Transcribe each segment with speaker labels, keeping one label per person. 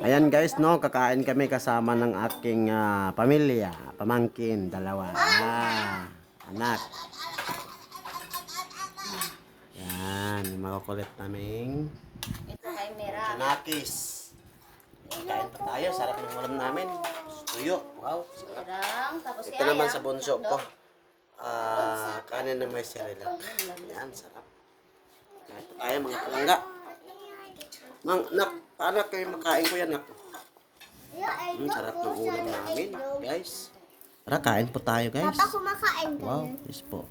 Speaker 1: Ayan guys, no, kakain kami kasama ng aking ah, pamilya, pamangkin, dalawa. Ah, anak. Yan, yung makukulit naming. Nakis. Kain pa tayo, sarap ng ulam namin. Tuyo, wow. Sarap. Ito naman sa bunso ko. Ah, kanin na may sirilac. Yan, sarap. Kain pa tayo mga palangga. Mang, nak, paano kayo makain ko yan, nak? Hmm, sarap ng ulam namin, guys. Tara, kain po tayo, guys.
Speaker 2: Papa, kumakain ka
Speaker 1: Wow, yes po.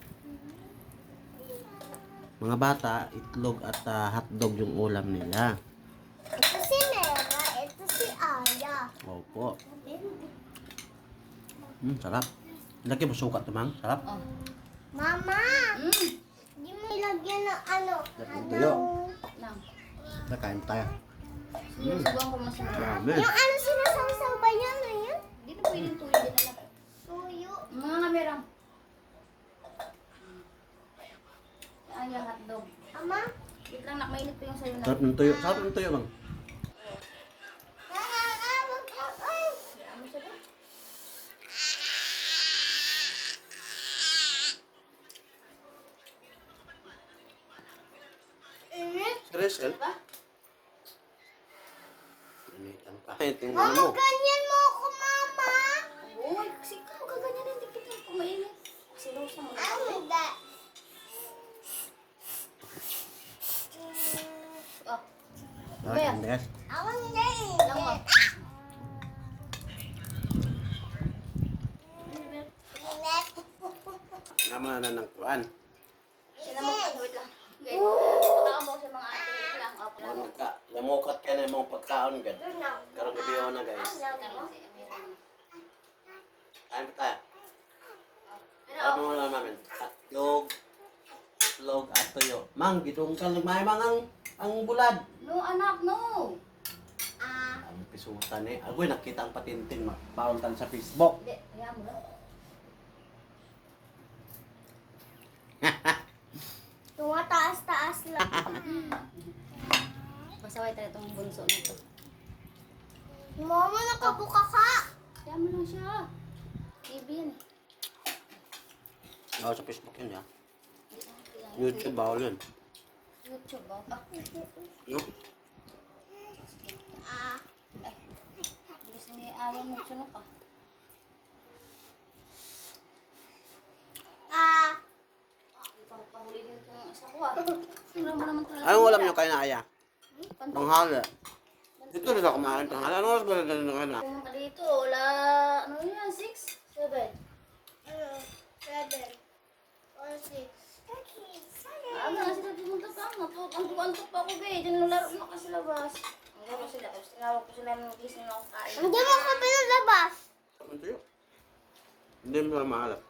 Speaker 1: Mga bata, itlog at ah, hotdog yung ulam nila.
Speaker 2: Ito si Mera, ito si Aya.
Speaker 1: Opo. Hmm, sarap. Lagi mo sukat naman. Sarap.
Speaker 2: Mama,
Speaker 3: Mm.
Speaker 2: di mo ilagyan ng ano?
Speaker 1: Tuyo.
Speaker 3: Lang.
Speaker 1: Tara, kain tayo.
Speaker 3: Sinusubuan ko.
Speaker 1: Marami.
Speaker 2: Yung ano sinasawsaw ba yan na yan?
Speaker 3: Hindi na pwedeng tuyo din na lang.
Speaker 2: Tuyo.
Speaker 3: Mga nga Mirang. Ay, yung hotdog.
Speaker 2: Ama?
Speaker 3: Wait lang, nak, mainit pa yung sayo na.
Speaker 1: Sarap ng tuyo. Sarap ng tuyo, bang.
Speaker 2: Init.
Speaker 1: Serious, El?
Speaker 3: Ba?
Speaker 1: Initan pa. Ito yung ano mo.
Speaker 2: Ganyan mo ako, Mama.
Speaker 3: Uy, kasi ikaw, gaganyan din kita kung mainit. Kasi Rosa mo.
Speaker 2: Ano da?
Speaker 3: Oh,
Speaker 1: guys.
Speaker 2: Ako hindi.
Speaker 3: lang mo.
Speaker 1: Naman na ng kuan.
Speaker 3: Sinamok, wait lang. Okay. Baka mo sa mga ate. Wait lang. Oh, pala mo.
Speaker 1: Nagka, lamukat ka pagkaon gan. Karong gabi ako na guys. Kain pa tayo.
Speaker 3: Pero,
Speaker 1: Ano mo lang namin? Hotdog, itlog at tuyo. Mang, gitong ka may ang ang bulad.
Speaker 3: no anak, no.
Speaker 2: Ah,
Speaker 1: Ang pisutan eh. Agoy, nakita ang patintin. Pauntan sa Facebook.
Speaker 3: Hindi, kaya mo lang.
Speaker 2: tumataas-taas lang.
Speaker 3: Pasaway tayo itong bunso na to.
Speaker 2: Mama, nakabuka ka.
Speaker 3: Kaya mo lang siya. TV yan.
Speaker 1: Oo, sa Facebook yun ya. YouTube, bawal yun.
Speaker 3: YouTube. Ah,
Speaker 1: No?
Speaker 2: Ah,
Speaker 3: ay. Bilis ni Alan mo sunok ah.
Speaker 2: ah.
Speaker 3: Ipapahuli din itong isa ko ah. Wala mo naman talaga.
Speaker 1: Anong ulam nyo kayo na aya? Tanghali. Dito rin ako kumain tanghali. Ano oras ba na na na?
Speaker 3: Pumunta dito, wala, ano yan, 6? 7?
Speaker 2: Ano? Seven. Or six. Okay, seven.
Speaker 3: Ah, na sila pumunta pa. Antok, antok, antok pa ako, be. Diyan laro na kasi labas. Ang gano sila, tapos tinawag ko sila ng gising na ako kain.
Speaker 2: Hindi mo ka pinalabas.
Speaker 1: Ano? Hindi mo lang mahalap.